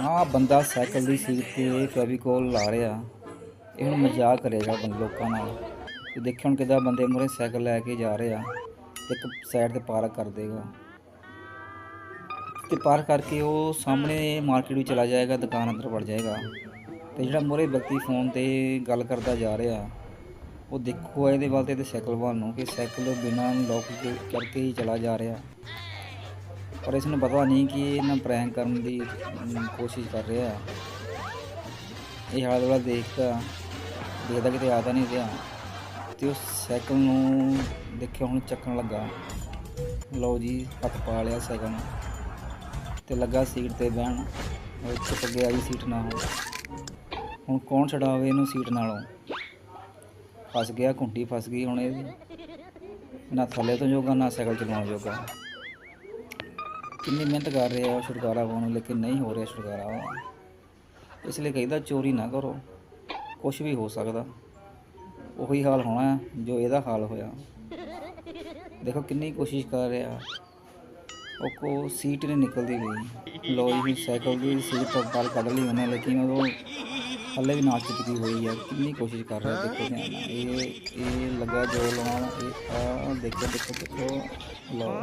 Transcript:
ਹਾਂ ਬੰਦਾ ਸਾਈਕਲ ਦੀ ਸੀਟ ਤੇ ਫੈਵੀਕੋਲ ਲਾ ਰਿਹਾ। ਇਹ ਹੁਣ ਮਜ਼ਾਕ ਕਰੇਗਾ ਬੰਦ ਲੋਕਾਂ ਨਾਲ। ਤੇ ਦੇਖਿਆ ਹੁਣ ਕਿੱਦਾਂ ਬੰਦੇ ਮੂਹਰੇ ਸਾਈਕਲ ਲੈ ਕੇ ਜਾ ਰਹੇ। ਆ ਇੱਕ ਸਾਈਡ ਤੇ ਪਾਰਕ ਕਰ ਦੇਗਾ। ਤੇ ਪਾਰਕ ਕਰਕੇ ਉਹ ਸਾਹਮਣੇ ਮਾਰਕੀਟ ਵਿੱਚ ਚਲਾ ਜਾਏਗਾ, ਦੁਕਾਨ ਅੰਦਰ ਵੜ ਜਾਏਗਾ। ਤੇ ਜਿਹੜਾ ਮੂਹਰੇ ਵਿਅਕਤੀ ਫੋਨ ਤੇ ਗੱਲ ਕਰਦਾ ਜਾ ਰਿਹਾ, ਉਹ ਦੇਖੋ ਇਹਦੇ ਵੱਲ ਤੇ ਇਹਦੇ ਸਾਈਕਲ ਵੱਲ ਨੂੰ ਕਿ ਸਾਈਕਲ ਬਿਨਾਂ ਲੋਕ ਕਰਕੇ ਹੀ ਚਲਾ ਜਾ ਰਿਹਾ। ਪਰ ਇਸ ਨੂੰ ਪਤਾ ਨਹੀਂ ਕਿ ਇਹ ਨਾ ਪ੍ਰੈਂਕ ਕਰਨ ਦੀ ਕੋਸ਼ਿਸ਼ ਕਰ ਰਿਹਾ। ਹੈ ਇਹ ਹਾਲ ਵਾਲਾ ਦੇਖਦਾ ਦੇਖਦਾ ਕਿਤੇ ਆ ਤਾਂ ਨਹੀਂ ਰਿਹਾ। ਤੇ ਉਸ ਸਾਈਕਲ ਨੂੰ ਦੇਖਿਆ ਹੁਣ ਚੱਕਣ ਲੱਗਾ। ਲਓ ਜੀ, ਹੱਥ ਪਾ ਲਿਆ ਸਾਈਕਲ ਨੂੰ। ਤੇ ਲੱਗਾ ਸੀਟ ਤੇ ਬਹਿਣ। ਉਹ ਚੁੱਕ ਗਿਆ ਜੀ ਸੀਟ ਨਾ ਹੁਣ ਹੁਣ ਕੌਣ ਛਡਾਵੇ ਇਹਨੂੰ ਸੀਟ ਨਾਲੋਂ? ਫਸ ਗਿਆ ਘੁੰਟੀ ਫਸ ਗਈ ਹੁਣ ਇਹ। ਨਾ ਥੱਲੇ ਤੋਂ ਜੋਗਾ ਨਾ ਸਾਈਕਲ ਚਲਾਉਣ ਜੋਗਾ। ਕਿੰਨੀ ਮਿਹਨਤ ਕਰ ਰਿਹਾ ਉਹ ਛੁਟਕਾਰਾ ਪਾਉਣ ਨੂੰ, ਲੇਕਿਨ ਨਹੀਂ ਹੋ ਰਿਹਾ ਛੁਟਕਾਰਾ ਉਹ। ਇਸ ਲਈ ਕਹਿੰਦਾ ਚੋਰੀ ਨਾ ਕਰੋ ਕੁਝ ਵੀ ਹੋ ਸਕਦਾ। ਉਹੀ ਹਾਲ ਹੋਣਾ ਜੋ ਇਹਦਾ ਹਾਲ ਹੋਇਆ। ਦੇਖੋ ਕਿੰਨੀ ਕੋਸ਼ਿਸ਼ ਕਰ ਰਿਹਾ। ਉਹ ਕੋ ਸੀਟ ਨਹੀਂ ਨਿਕਲਦੀ ਗਈ ਲੋ ਇਹ ਸਾਈਕਲ ਦੀ ਸੀਟ ਤੋਂ ਬਾਹਰ ਕੱਢ ਲਈ ਉਹਨੇ, ਲੇਕਿਨ ਉਹ ਹੱਲੇ ਵੀ ਨਾਲ ਚਿਪਕੀ ਹੋਈ ਹੈ। ਕਿੰਨੀ ਕੋਸ਼ਿਸ਼ ਕਰ ਰਿਹਾ, ਦੇਖੋ ਇਹ ਇਹ ਲੱਗਾ ਜੋ ਲਾਉਣ, ਇਹ ਆ, ਦੇਖੋ ਦੇਖੋ ਦੇਖੋ ਲੋ